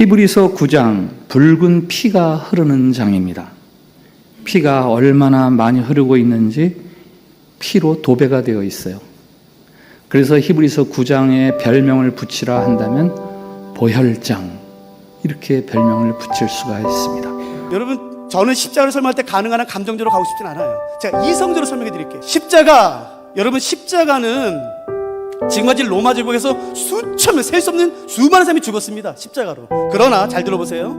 히브리서 9장 붉은 피가 흐르는 장입니다. 피가 얼마나 많이 흐르고 있는지 피로 도배가 되어 있어요. 그래서 히브리서 9장에 별명을 붙이라 한다면 보혈장 이렇게 별명을 붙일 수가 있습니다. 여러분 저는 십자가를 설명할 때 가능한 한 감정적으로 가고 싶진 않아요. 제가 이성적으로 설명해 드릴게요. 십자가 여러분 십자가는 지금까지 로마 제국에서 수천 명, 셀수 없는 수많은 사람이 죽었습니다. 십자가로. 그러나 잘 들어보세요.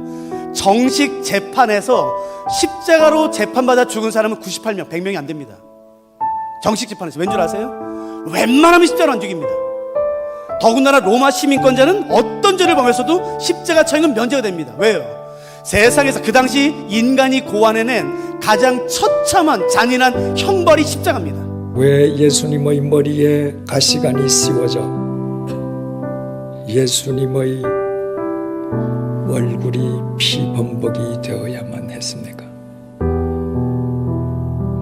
정식 재판에서 십자가로 재판받아 죽은 사람은 98명, 100명이 안 됩니다. 정식 재판에서 왠 줄 아세요? 웬만하면 십자가로 안 죽입니다. 더군다나 로마 시민권자는 어떤 죄를 범했어도 십자가 처형은 면제가 됩니다. 왜요? 세상에서 그 당시 인간이 고안해낸 가장 처참한 잔인한 형벌이 십자가입니다. 왜 예수님의 머리에 가시관이 씌워져 예수님의 얼굴이 피범벅이 되어야만 했습니까?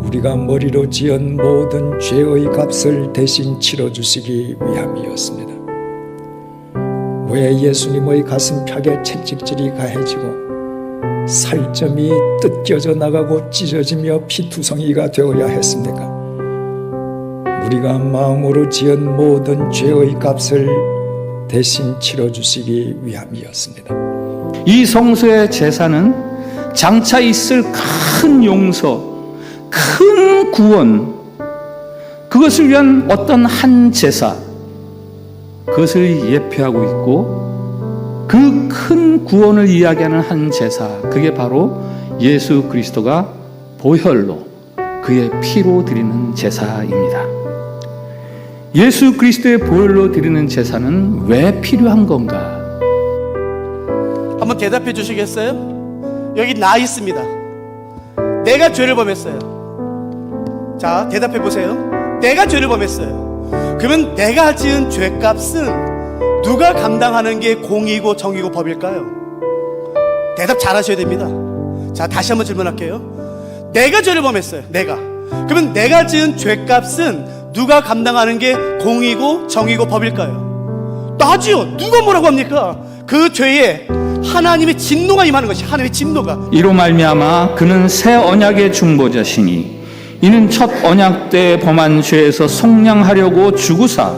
우리가 머리로 지은 모든 죄의 값을 대신 치러주시기 위함이었습니다. 왜 예수님의 가슴팍에 채찍질이 가해지고 살점이 뜯겨져 나가고 찢어지며 피투성이가 되어야 했습니까? 우리가 마음으로 지은 모든 죄의 값을 대신 치러주시기 위함이었습니다. 이 성소의 제사는 장차 있을 큰 용서, 큰 구원, 그것을 위한 어떤 한 제사, 그것을 예표하고 있고, 그 큰 구원을 이야기하는 한 제사, 그게 바로 예수 그리스도가 보혈로, 그의 피로 드리는 제사입니다. 예수 그리스도의 보혈로 드리는 제사는 왜 필요한 건가? 한번 대답해 주시겠어요? 여기 나 있습니다. 내가 죄를 범했어요. 자, 대답해 보세요. 내가 죄를 범했어요. 그러면 내가 지은 죄값은 누가 감당하는 게 공이고 정이고 법일까요? 대답 잘 하셔야 됩니다. 자, 다시 한번 질문할게요. 내가 죄를 범했어요. 내가. 그러면 내가 지은 죄값은 누가 감당하는 게 공이고 정이고 법일까요? 나지요. 누가 뭐라고 합니까? 그 죄에 하나님의 진노가 임하는 것이 하나님의 진노가 이로 말미암아 그는 새 언약의 중보자시니 이는 첫 언약 때 범한 죄에서 속량하려고 주구사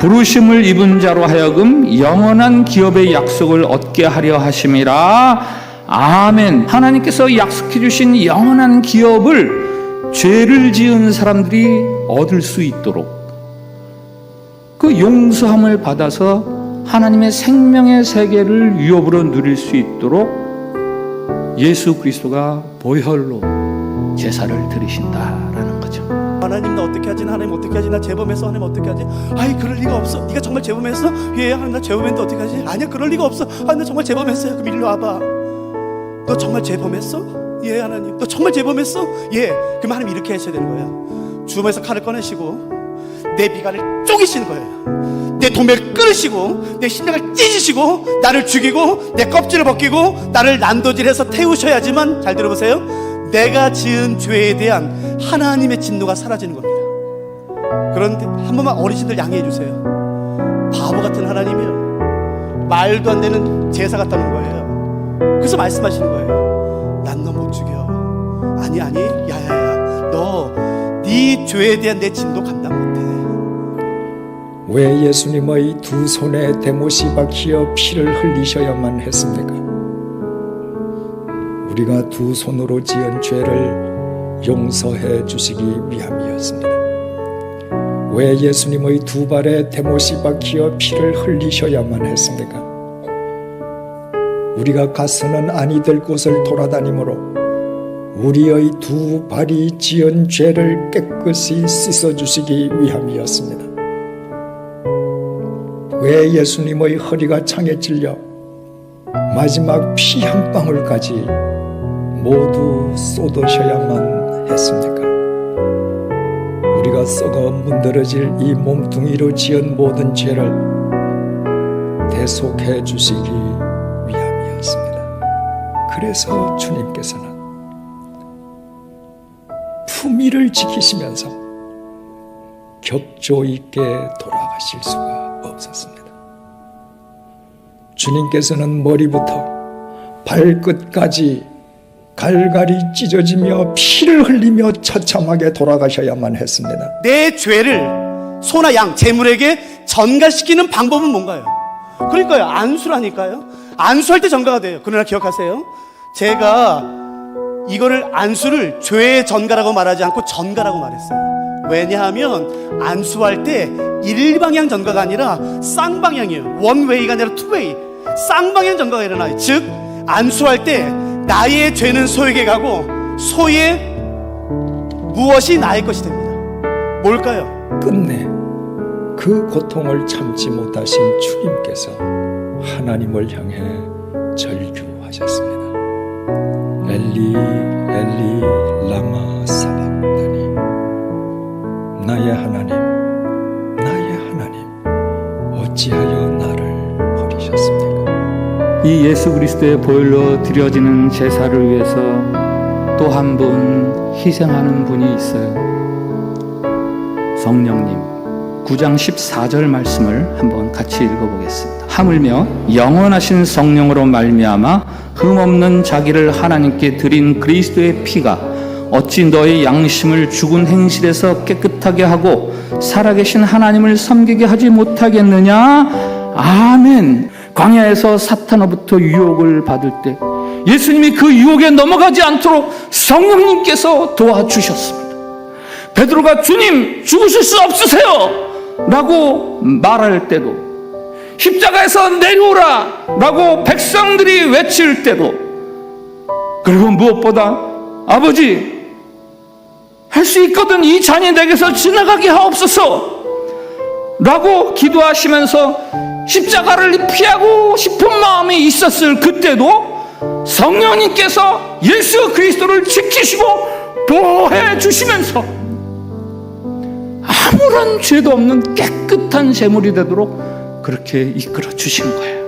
부르심을 입은 자로 하여금 영원한 기업의 약속을 얻게 하려 하심이라 아멘 하나님께서 약속해 주신 영원한 기업을 죄를 지은 사람들이 얻을 수 있도록 그 용서함을 받아서 하나님의 생명의 세계를 유업으로 누릴 수 있도록 예수 그리스도가 보혈로 제사를 드리신다라는 거죠. 하나님 나 어떻게 하지? 하나님 어떻게 하지? 나 재범했어. 하나님 어떻게 하지? 아이 그럴 리가 없어. 네가 정말 재범했어? 예, 하나님 나 재범했는데 어떻게 하지? 아니야 그럴 리가 없어. 아, 나 정말 재범했어요. 그럼 일로 와봐. 너 정말 재범했어? 예, 하나님. 너 정말 재범했어? 예. 그럼 하나님 이렇게 하셔야 되는 거야. 주머니에서 칼을 꺼내시고 내 비관을 쪼개시는 거예요. 내 도매를 끊으시고 내 심장을 찢으시고 나를 죽이고 내 껍질을 벗기고 나를 난도질해서 태우셔야지만 잘 들어보세요. 내가 지은 죄에 대한 하나님의 진노가 사라지는 겁니다. 그런데 한 번만 어르신들 양해해 주세요. 바보 같은 하나님이요. 말도 안 되는 제사 같다는 거예요. 그래서 말씀하시는 거예요. 난 너 못 죽여. 아니 아니 야야야 너 네 죄에 대한 내 진도 감당 못해. 왜 예수님의 두 손에 대못이 박히어 피를 흘리셔야만 했습니까? 우리가 두 손으로 지은 죄를 용서해 주시기 위함이었습니다. 왜 예수님의 두 발에 대못이 박히어 피를 흘리셔야만 했습니까? 우리가 가서는 아니 될 곳을 돌아다니므로 우리의 두 발이 지은 죄를 깨끗이 씻어 주시기 위함이었습니다. 왜 예수님의 허리가 창에 찔려 마지막 피 한 방울까지 모두 쏟으셔야만 했습니까? 우리가 썩어 문드러질 이 몸뚱이로 지은 모든 죄를 대속해 주시기 위함이었습니다. 그래서 주님께서는 품위를 지키시면서 격조 있게 돌아가실 수가 없었습니다. 주님께서는 머리부터 발끝까지 갈갈이 찢어지며 피를 흘리며 처참하게 돌아가셔야만 했습니다. 내 죄를 소나 양, 재물에게 전가시키는 방법은 뭔가요? 그러니까요, 안수라니까요. 안수할 때 전가가 돼요. 그러나 기억하세요. 제가 이거를 안수를 죄의 전가라고 말하지 않고 전가라고 말했어요. 왜냐하면 안수할 때 일방향 전가가 아니라 쌍방향이에요. 원웨이가 아니라 투웨이. 쌍방향 전가가 일어나요. 즉, 안수할 때 나의 죄는 소에게 가고 소의 무엇이 나의 것이 됩니다. 뭘까요? 끝내 그 고통을 참지 못하신 주님께서 하나님을 향해 절규하셨습니다. 엘리 엘리 라마 사박다니 나의 하나님 나의 하나님 어찌하여 나를 버리셨습니까? 이 예수 그리스도의 보혈로 드려지는 제사를 위해서 또 한 분 희생하는 분이 있어요. 성령님. 9장 14절 말씀을 한번 같이 읽어보겠습니다. 하물며 영원하신 성령으로 말미암아 흠없는 자기를 하나님께 드린 그리스도의 피가 어찌 너의 양심을 죽은 행실에서 깨끗하게 하고 살아계신 하나님을 섬기게 하지 못하겠느냐? 아멘. 광야에서 사탄으로부터 유혹을 받을 때 예수님이 그 유혹에 넘어가지 않도록 성령님께서 도와주셨습니다. 베드로가 주님 죽으실 수 없으세요 라고 말할 때도 십자가에서 내려오라 라고 백성들이 외칠 때도 그리고 무엇보다 아버지 할 수 있거든 이 잔이 내게서 지나가게 하옵소서 라고 기도하시면서 십자가를 피하고 싶은 마음이 있었을 그때도 성령님께서 예수 그리스도를 지키시고 보호해 주시면서 아무런 죄도 없는 깨끗한 제물이 되도록 그렇게 이끌어 주신 거예요.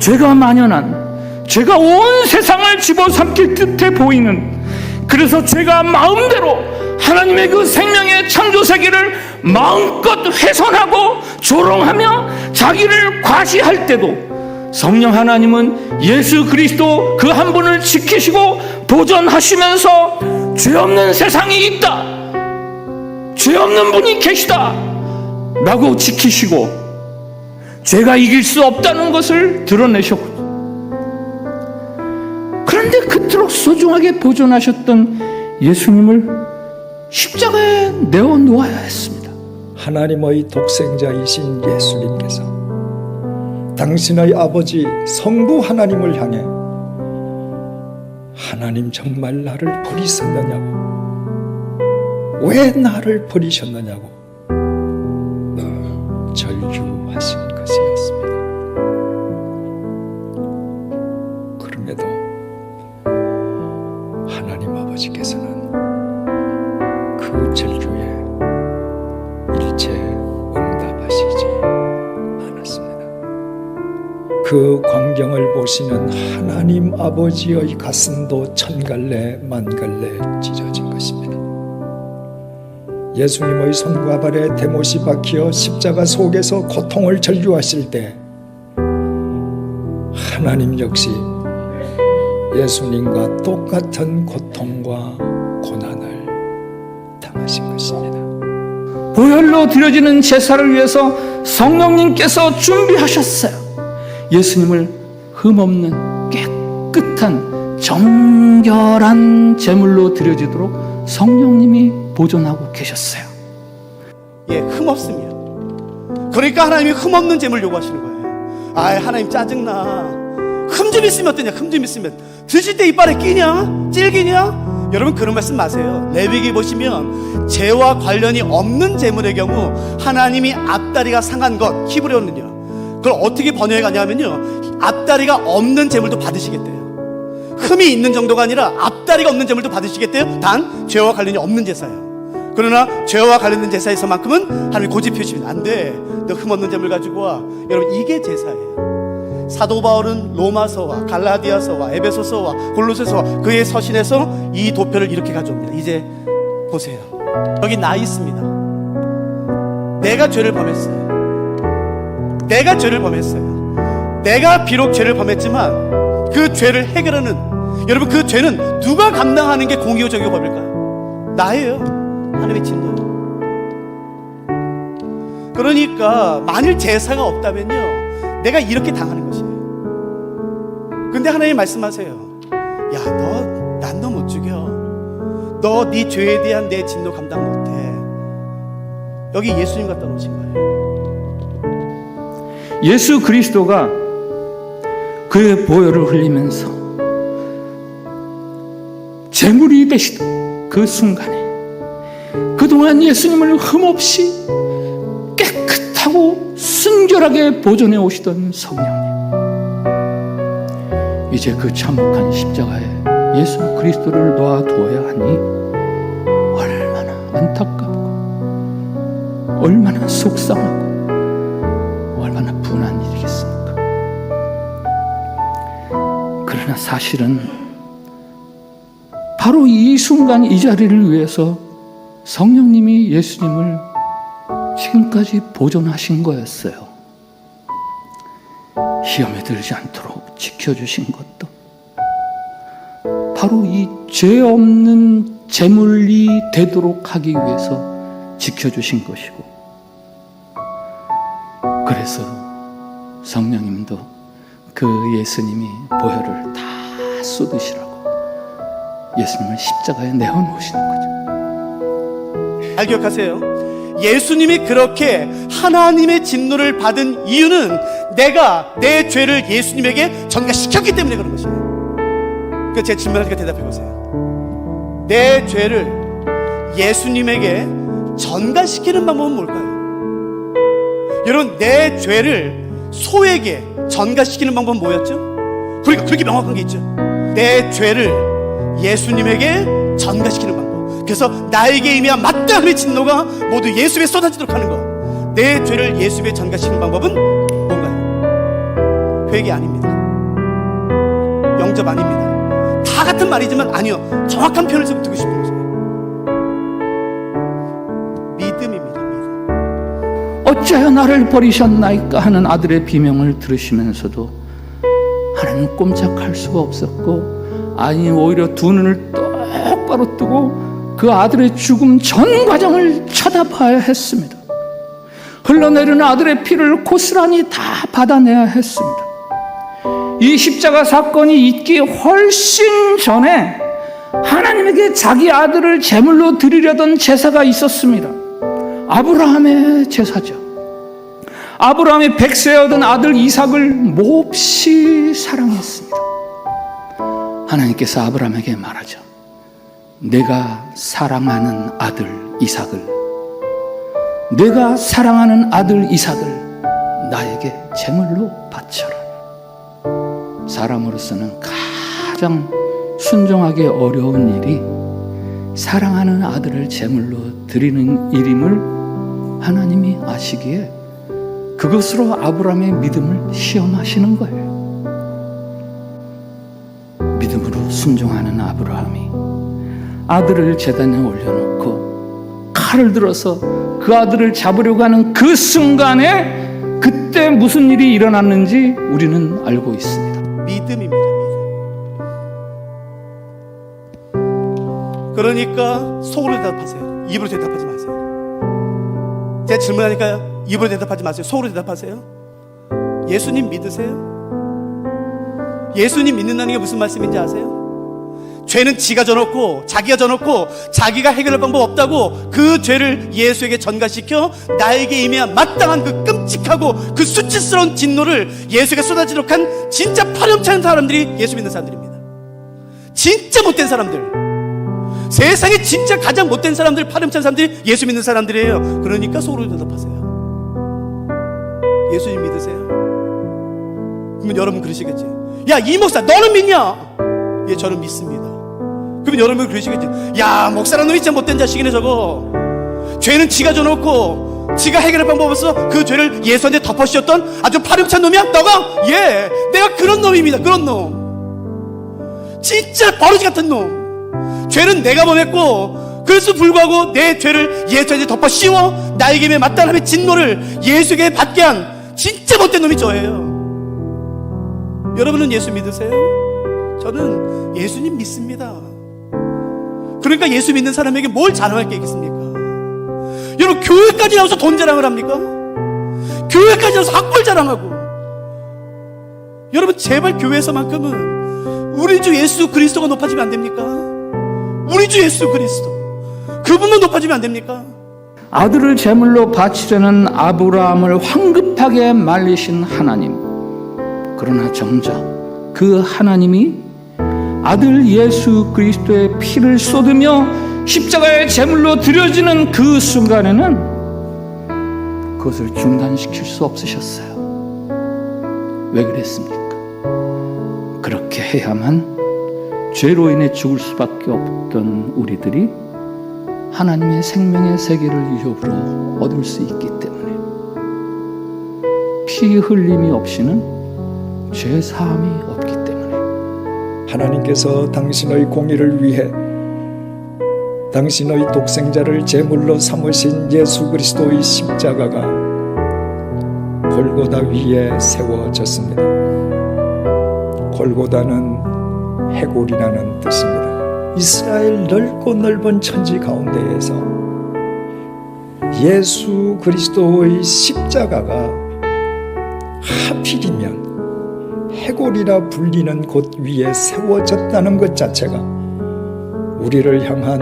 죄가 만연한 죄가 온 세상을 집어삼킬 듯해 보이는 그래서 죄가 마음대로 하나님의 그 생명의 창조 세계를 마음껏 훼손하고 조롱하며 자기를 과시할 때도 성령 하나님은 예수 그리스도 그 한 분을 지키시고 보존하시면서 죄 없는 세상이 있다. 죄 없는 분이 계시다. 라고 지키시고 죄가 이길 수 없다는 것을 드러내셨고 그런데 그토록 소중하게 보존하셨던 예수님을 십자가에 내어 놓아야 했습니다. 하나님의 독생자이신 예수님께서 당신의 아버지 성부 하나님을 향해 하나님 정말 나를 버리셨느냐고 왜 나를 버리셨느냐고 절규하신 것이었습니다. 그럼에도 하나님 아버지께서는 그 절규에 일체 응답하시지 않았습니다. 그 광경을 보시는 하나님 아버지의 가슴도 천갈래 만갈래 찢어진 것입니다. 예수님의 손과 발에 대못이 박혀 십자가 속에서 고통을 절규하실 때 하나님 역시 예수님과 똑같은 고통과 고난을 당하신 것입니다. 보혈로 드려지는 제사를 위해서 성령님께서 준비하셨어요. 예수님을 흠없는 깨끗한 정결한 제물로 드려지도록 성령님이 보존하고 계셨어요. 예, 흠 없습니다. 그러니까 하나님이 흠 없는 재물 요구하시는 거예요. 아, 하나님 짜증나. 흠 좀 있으면 어떠냐? 흠 좀 있으면 드실 때 이빨에 끼냐? 질기냐? 여러분 그런 말씀 마세요. 레위기 보시면 죄와 관련이 없는 재물의 경우 하나님이 앞다리가 상한 것 히브리어는요. 그걸 어떻게 번역해 가냐면요. 앞다리가 없는 재물도 받으시겠대요. 흠이 있는 정도가 아니라 앞다리가 없는 재물도 받으시겠대요. 단 죄와 관련이 없는 제사예요. 그러나 죄와 관련된 제사에서만큼은 하나님 고집 표시는 안 돼. 너 흠없는 재물 가지고 와. 여러분 이게 제사예요. 사도 바울은 로마서와 갈라디아서와 에베소서와 골로새서와 그의 서신에서 이 도표를 이렇게 가져옵니다. 이제 보세요. 여기 나 있습니다. 내가 죄를 범했어요. 내가 죄를 범했어요. 내가 비록 죄를 범했지만 그 죄를 해결하는 여러분 그 죄는 누가 감당하는 게 공의적이고 법일까요? 나예요. 하나님의 진노. 그러니까 만일 제사가 없다면요 내가 이렇게 당하는 것이에요. 근데 하나님 말씀하세요. 야, 너 난 너 못 죽여. 너 네 죄에 대한 내 진노 감당 못해. 여기 예수님 갖다 놓으신 거예요. 예수 그리스도가 그의 보혈을 흘리면서 제물이 되시던 그 순간에 그동안 예수님을 흠없이 깨끗하고 순결하게 보존해 오시던 성령님 이제 그 참혹한 십자가에 예수 그리스도를 놓아두어야 하니 얼마나 안타깝고 얼마나 속상하고 얼마나 분한 일이겠습니까? 그러나 사실은 바로 이 순간 이 자리를 위해서 성령님이 예수님을 지금까지 보존하신 거였어요. 시험에 들지 않도록 지켜주신 것도 바로 이 죄 없는 제물이 되도록 하기 위해서 지켜주신 것이고 그래서 성령님도 그 예수님이 보혈을 다 쏟으시라고 예수님을 십자가에 내어놓으시는 거죠. 잘 기억하세요. 예수님이 그렇게 하나님의 진노를 받은 이유는 내가 내 죄를 예수님에게 전가시켰기 때문에 그런 것이에요. 그제 질문하니까 대답해 보세요. 내 죄를 예수님에게 전가시키는 방법은 뭘까요? 여러분, 내 죄를 소에게 전가시키는 방법은 뭐였죠? 그러니까 그렇게 명확한 게 있죠. 내 죄를 예수님에게 전가시키는 방법. 그래서 나에게 임해야 마땅한 진노가 모두 예수에 쏟아지도록 하는 것. 내 죄를 예수에 전가시키는 방법은 뭔가요? 회개 아닙니다. 영접 아닙니다. 다 같은 말이지만 아니요. 정확한 표현을 좀 듣고 싶은 거죠. 믿음입니다. 믿음. 어찌하여 나를 버리셨나이까 하는 아들의 비명을 들으시면서도 하나님 꼼짝할 수가 없었고 아니 오히려 두 눈을 똑바로 뜨고 그 아들의 죽음 전 과정을 쳐다봐야 했습니다. 흘러내리는 아들의 피를 고스란히 다 받아내야 했습니다. 이 십자가 사건이 있기 훨씬 전에 하나님에게 자기 아들을 제물로 드리려던 제사가 있었습니다. 아브라함의 제사죠. 아브라함이 백세에 얻은 아들 이삭을 몹시 사랑했습니다. 하나님께서 아브라함에게 말하죠. 내가 사랑하는 아들 이삭을 내가 사랑하는 아들 이삭을 나에게 제물로 바쳐라. 사람으로서는 가장 순종하기 어려운 일이 사랑하는 아들을 제물로 드리는 일임을 하나님이 아시기에 그것으로 아브라함의 믿음을 시험하시는 거예요. 믿음으로 순종하는 아브라함이 아들을 재단에 올려놓고 칼을 들어서 그 아들을 잡으려고 하는 그 순간에 그때 무슨 일이 일어났는지 우리는 알고 있습니다. 믿음입니다. 믿음. 그러니까 속으로 대답하세요. 입으로 대답하지 마세요. 제가 질문하니까요. 입으로 대답하지 마세요. 속으로 대답하세요. 예수님 믿으세요? 예수님 믿는다는 게 무슨 말씀인지 아세요? 죄는 지가 져놓고 자기가 져놓고 자기가 해결할 방법 없다고 그 죄를 예수에게 전가시켜 나에게 임해야 마땅한 그 끔찍하고 그 수치스러운 진노를 예수에게 쏟아지도록 한 진짜 파렴치한 사람들이 예수 믿는 사람들입니다. 진짜 못된 사람들. 세상에 진짜 가장 못된 사람들, 파렴치한 사람들이 예수 믿는 사람들이에요. 그러니까 속으로 대답하세요. 예수님 믿으세요? 그러면 여러분 그러시겠지. 야, 이 목사, 너는 믿냐? 예, 저는 믿습니다. 그러면 여러분 그러시겠지. 야, 목사라는 놈이 진짜 못된 자식이네, 저거. 죄는 지가 져놓고, 지가 해결할 방법 없어 그 죄를 예수한테 덮어씌웠던 아주 파렴치한 놈이야? 너가? 예, 내가 그런 놈입니다. 그런 놈. 진짜 버러지 같은 놈. 죄는 내가 범했고, 그래서 불구하고 내 죄를 예수한테 덮어 씌워 나에게 마땅함의 진노를 예수에게 받게 한 진짜 못된 놈이 저예요. 여러분은 예수 믿으세요? 저는 예수님 믿습니다. 그러니까 예수 믿는 사람에게 뭘 자랑할 게 있겠습니까? 여러분 교회까지 나와서 돈 자랑을 합니까? 교회까지 나와서 학벌 자랑하고 여러분 제발 교회에서만큼은 우리 주 예수 그리스도가 높아지면 안 됩니까? 우리 주 예수 그리스도 그분만 높아지면 안 됩니까? 아들을 제물로 바치려는 아브라함을 황급하게 말리신 하나님. 그러나 정작 그 하나님이 아들 예수 그리스도의 피를 쏟으며 십자가의 제물로 드려지는 그 순간에는 그것을 중단시킬 수 없으셨어요. 왜 그랬습니까? 그렇게 해야만 죄로 인해 죽을 수밖에 없던 우리들이 하나님의 생명의 세계를 유업으로 얻을 수 있기 때문에 피 흘림이 없이는 죄 사함이 때문에 하나님께서 당신의 공의를 위해 당신의 독생자를 제물로 삼으신 예수 그리스도의 십자가가 골고다 위에 세워졌습니다. 골고다는 해골이라는 뜻입니다. 이스라엘 넓고 넓은 천지 가운데에서 예수 그리스도의 십자가가 하필이면 해골이라 불리는 곳 위에 세워졌다는 것 자체가 우리를 향한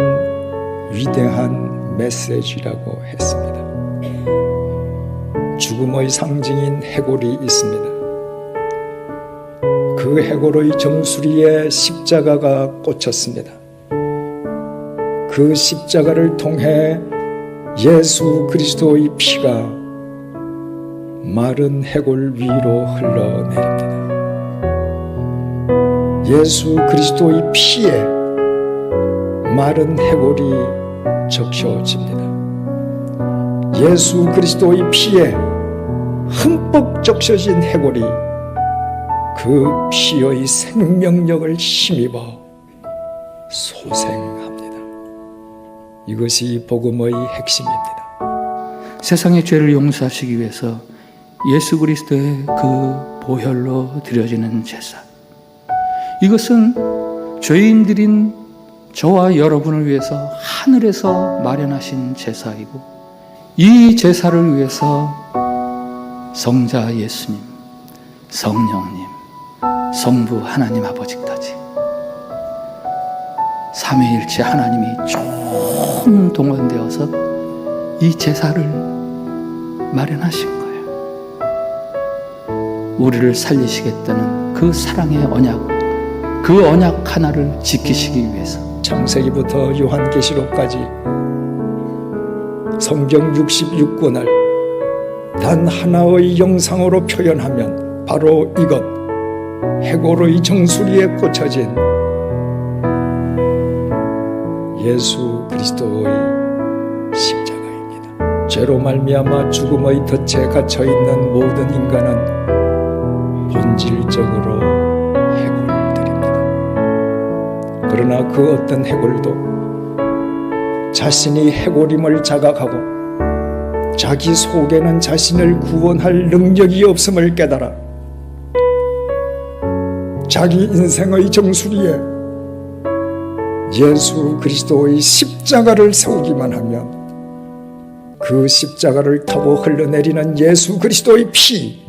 위대한 메시지라고 했습니다. 죽음의 상징인 해골이 있습니다. 그 해골의 정수리에 십자가가 꽂혔습니다. 그 십자가를 통해 예수 그리스도의 피가 마른 해골 위로 흘러내립니다. 예수 그리스도의 피에 마른 해골이 적셔집니다. 예수 그리스도의 피에 흠뻑 적셔진 해골이 그 피의 생명력을 힘입어 소생합니다. 이것이 복음의 핵심입니다. 세상의 죄를 용서하시기 위해서 예수 그리스도의 그 보혈로 드려지는 제사. 이것은 죄인들인 저와 여러분을 위해서 하늘에서 마련하신 제사이고 이 제사를 위해서 성자 예수님, 성령님, 성부 하나님 아버지까지 삼위일체 하나님이 총동원되어서 이 제사를 마련하신 거예요. 우리를 살리시겠다는 그 사랑의 언약, 그 언약 하나를 지키시기 위해서 창세기부터 요한계시록까지 성경 66권을 단 하나의 영상으로 표현하면 바로 이것 해골의 정수리에 꽂혀진 예수 그리스도의 십자가입니다. 죄로 말미암아 죽음의 덫에 갇혀 있는 모든 인간은 본질적으로 그러나 그 어떤 해골도 자신이 해골임을 자각하고 자기 속에는 자신을 구원할 능력이 없음을 깨달아 자기 인생의 정수리에 예수 그리스도의 십자가를 세우기만 하면 그 십자가를 타고 흘러내리는 예수 그리스도의 피,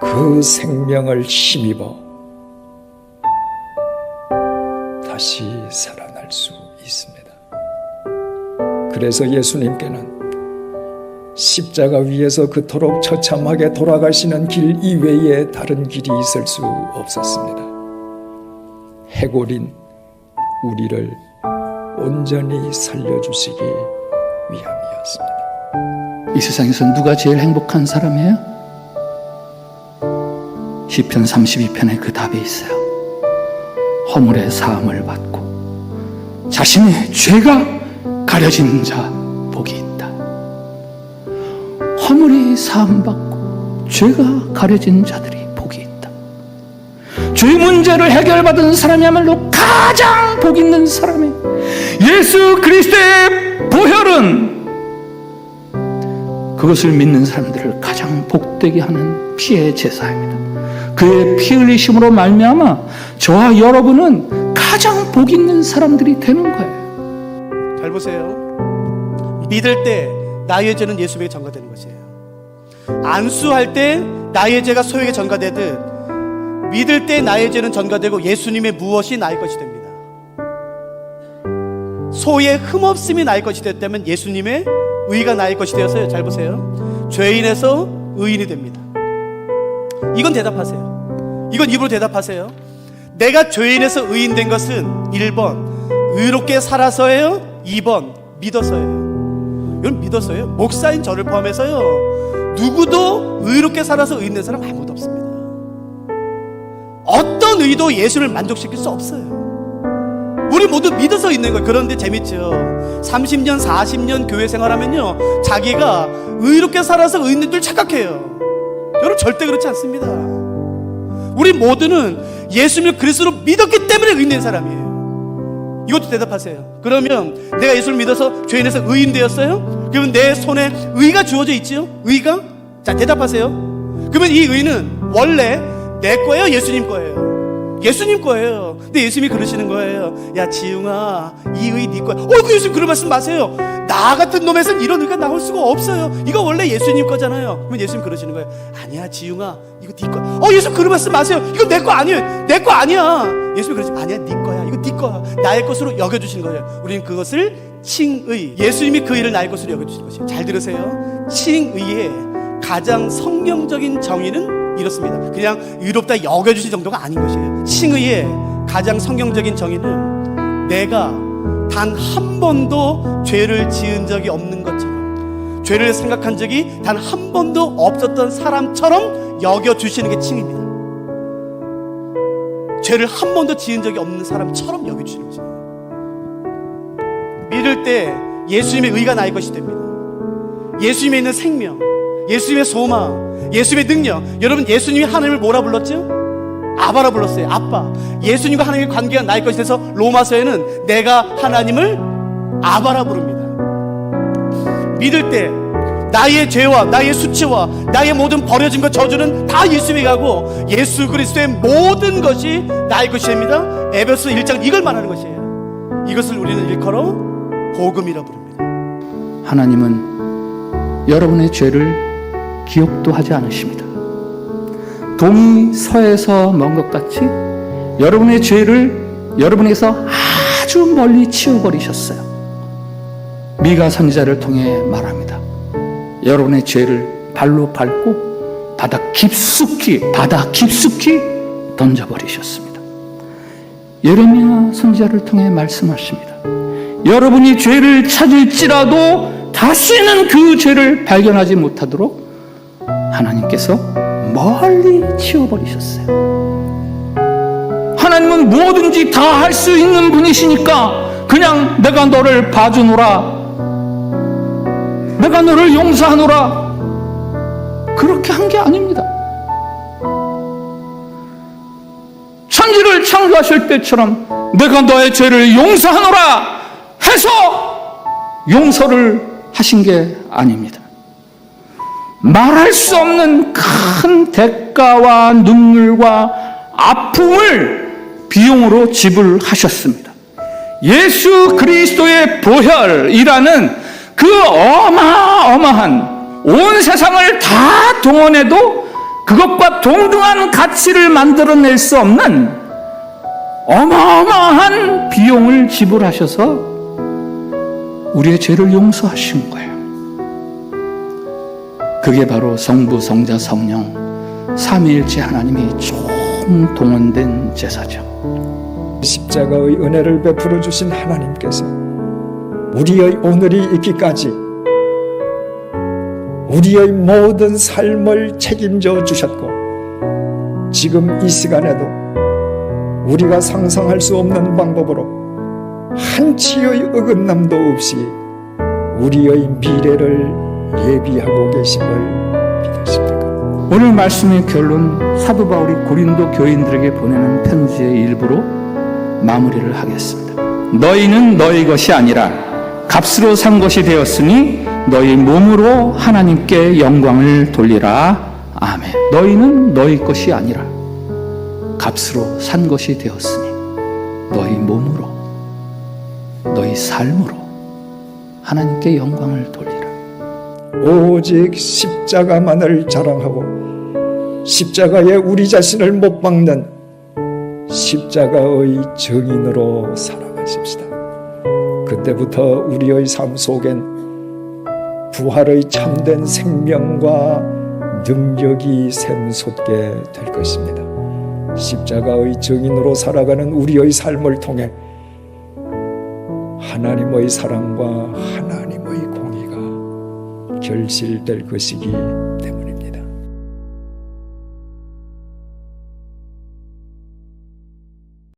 그 생명을 힘입어 다시 살아날 수 있습니다. 그래서 예수님께는 십자가 위에서 그토록 처참하게 돌아가시는 길 이외에 다른 길이 있을 수 없었습니다. 해골인 우리를 온전히 살려주시기 위함이었습니다. 이 세상에서 누가 제일 행복한 사람이에요? 시편 32편에 그 답이 있어요. 허물의 사함을 받고 자신의 죄가 가려진 자 복이 있다. 허물이 사함 받고 죄가 가려진 자들이 복이 있다. 죄 문제를 해결받은 사람이야말로 가장 복 있는 사람이 예수 그리스도의 보혈은 그것을 믿는 사람들을 가장 복되게 하는 피의 제사입니다. 그의 피 흘리심으로 말미암아 저와 여러분은 가장 복 있는 사람들이 되는 거예요. 잘 보세요. 믿을 때 나의 죄는 예수에게 전가되는 것이에요. 안수할 때 나의 죄가 소에게 전가되듯 믿을 때 나의 죄는 전가되고 예수님의 무엇이 나의 것이 됩니다. 소의 흠없음이 나의 것이 됐다면 예수님의 의가 나의 것이 되었어요. 잘 보세요. 죄인에서 의인이 됩니다. 이건 대답하세요. 이건 입으로 대답하세요. 내가 죄인에서 의인 된 것은 1번 의롭게 살아서예요. 2번 믿어서예요. 이건 믿어서예요. 목사인 저를 포함해서요. 누구도 의롭게 살아서 의인 된 사람 아무도 없습니다. 어떤 의도 예수를 만족시킬 수 없어요. 우리 모두 믿어서 있는 거예요. 그런데 재밌죠. 30년, 40년 교회 생활하면요. 자기가 의롭게 살아서 의인인 줄 착각해요. 여러분 절대 그렇지 않습니다. 우리 모두는 예수님을 그리스도로 믿었기 때문에 의인된 사람이에요. 이것도 대답하세요. 그러면 내가 예수를 믿어서 죄인에서 의인 되었어요? 그러면 내 손에 의가 주어져 있지요? 의가? 자, 대답하세요. 그러면 이 의는 원래 내 거예요? 예수님 거예요? 예수님 거예요. 근데 예수님이 그러시는 거예요. 야, 지웅아, 이 의 네 거야. 어, 그 예수님 그런 말씀 마세요. 나 같은 놈에서 이런 의가 나올 수가 없어요. 이거 원래 예수님 거잖아요. 그러면 예수님 그러시는 거예요. 아니야, 지웅아, 이거 네 거야. 어, 예수님 그런 말씀 마세요. 이거 내 거 아니에요. 내 거 아니야. 예수님 그러시 아니야, 네 거야. 이거 네 거야. 나의 것으로 여겨주시는 거예요. 우리는 그것을 칭의. 예수님이 그 일을 나의 것으로 여겨주시는 것이에요. 잘 들으세요. 칭의의 가장 성경적인 정의는 이렇습니다. 그냥 의롭다 여겨주신 정도가 아닌 것이에요. 칭의의 가장 성경적인 정의는 내가 단 한 번도 죄를 지은 적이 없는 것처럼 죄를 생각한 적이 단 한 번도 없었던 사람처럼 여겨주시는 게 칭의입니다. 죄를 한 번도 지은 적이 없는 사람처럼 여겨주시는 것이에요. 믿을 때 예수님의 의가 나의 것이 됩니다. 예수님에 있는 생명, 예수님의 소망, 예수님의 능력. 여러분 예수님이 하나님을 뭐라 불렀죠? 아바라 불렀어요. 아빠. 예수님과 하나님의 관계가 나의 것이 돼서 로마서에는 내가 하나님을 아바라 부릅니다. 믿을 때 나의 죄와 나의 수치와 나의 모든 버려진 것 저주는 다 예수에게 가고 예수 그리스도의 모든 것이 나의 것이 됩니다. 에베소 1장 이걸 말하는 것이에요. 이것을 우리는 일컬어 복음이라 부릅니다. 하나님은 여러분의 죄를 기억도 하지 않으십니다. 동이 서에서 먼 것 같이 여러분의 죄를 여러분에서 아주 멀리 치워버리셨어요. 미가 선지자를 통해 말합니다. 여러분의 죄를 발로 밟고 바다 깊숙이 바다 깊숙이 던져버리셨습니다. 예레미야 선지자를 통해 말씀하십니다. 여러분이 죄를 찾을지라도 다시는 그 죄를 발견하지 못하도록 하나님께서 멀리 치워버리셨어요. 하나님은 뭐든지 다 할 수 있는 분이시니까 그냥 내가 너를 봐주노라. 내가 너를 용서하노라. 그렇게 한 게 아닙니다. 천지를 창조하실 때처럼 내가 너의 죄를 용서하노라 해서 용서를 하신 게 아닙니다. 말할 수 없는 큰 대가와 눈물과 아픔을 비용으로 지불하셨습니다. 예수 그리스도의 보혈이라는 그 어마어마한 온 세상을 다 동원해도 그것과 동등한 가치를 만들어낼 수 없는 어마어마한 비용을 지불하셔서 우리의 죄를 용서하신 거예요. 그게 바로 성부, 성자, 성령 삼위일체 하나님이 총동원된 제사죠. 십자가의 은혜를 베풀어 주신 하나님께서 우리의 오늘이 있기까지 우리의 모든 삶을 책임져 주셨고 지금 이 시간에도 우리가 상상할 수 없는 방법으로 한치의 어긋남도 없이 우리의 미래를 예비하고 계심을 믿으십니까? 오늘 말씀의 결론 사도 바울이 고린도 교인들에게 보내는 편지의 일부로 마무리를 하겠습니다. 너희는 너희 것이 아니라 값으로 산 것이 되었으니 너희 몸으로 하나님께 영광을 돌리라. 아멘. 너희는 너희 것이 아니라 값으로 산 것이 되었으니 너희 몸으로 너희 삶으로 하나님께 영광을 돌리라. 오직 십자가만을 자랑하고 십자가에 우리 자신을 못 박는 십자가의 정인으로 살아가십시다. 그때부터 우리의 삶 속엔 부활의 참된 생명과 능력이 샘솟게 될 것입니다. 십자가의 정인으로 살아가는 우리의 삶을 통해 하나님의 사랑과 공의가 결실될 것이기